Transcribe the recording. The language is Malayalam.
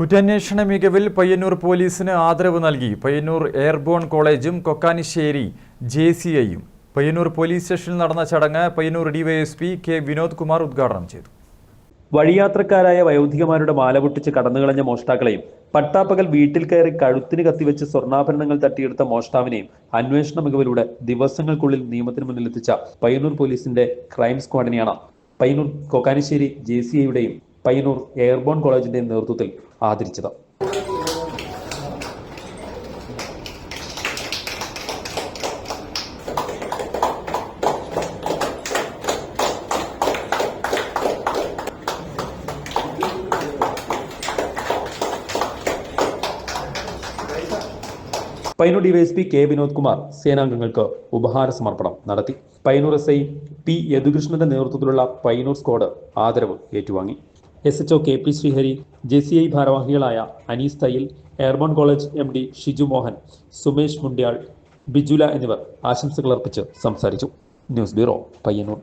കുറ്റാന്വേഷണ മികവിൽ പയ്യന്നൂർ പോലീസിന് ആദരവ് നൽകി. പയ്യന്നൂർ എയർബോൺ കോളേജും കൊക്കാനിശ്ശേരി ജെ സി ഐയും പയ്യന്നൂർ പോലീസ് സ്റ്റേഷനിൽ നടന്ന ചടങ്ങ് പയ്യന്നൂർ ഡിവൈഎസ്പി കെ വിനോദ് കുമാർ ഉദ്ഘാടനം ചെയ്തു. വഴിയാത്രക്കാരായ വയോധികമാരുടെ മാല പൊട്ടിച്ച് കടന്നുകളഞ്ഞ മോഷ്ടാക്കളെയും പട്ടാപ്പകൽ വീട്ടിൽ കയറി കഴുത്തിന് കത്തിവെച്ച് സ്വർണാഭരണങ്ങൾ തട്ടിയെടുത്ത മോഷ്ടാവിനെയും അന്വേഷണ മികവിലൂടെ ദിവസങ്ങൾക്കുള്ളിൽ നിയമത്തിന് മുന്നിലെത്തിച്ച പയ്യന്നൂർ പോലീസിന്റെ ക്രൈം സ്ക്വാഡിനെയാണ്. പയ്യന്നൂർ കൊക്കാനിശ്ശേരി ജെ സി ഐയുടെയും പയ്യന്നൂർ എയർബോൺ കോളേജിന്റെ നേതൃത്വത്തിൽ ആദരിച്ചത്. പയ്യന്നൂർ ഡിവൈഎസ്പി കെ വിനോദ് കുമാർ സേനാംഗങ്ങൾക്ക് ഉപഹാര സമർപ്പണം നടത്തി. പൈനൂർ എസ് ഐ പി യദുകൃഷ്ണന്റെ നേതൃത്വത്തിലുള്ള പൈനൂർ സ്ക്വാഡ് ആദരവ് ഏറ്റുവാങ്ങി. S H O K P Sreehari J C I ഭാരവാഹികളായ Anees Thayyil Airborne college M D Shiju Mohan Sumesh Mundyal Bijula എന്നിവർ ആശംസകൾ അർപ്പിച്ച് സംസാരിച്ചു. News bureau Payyanur.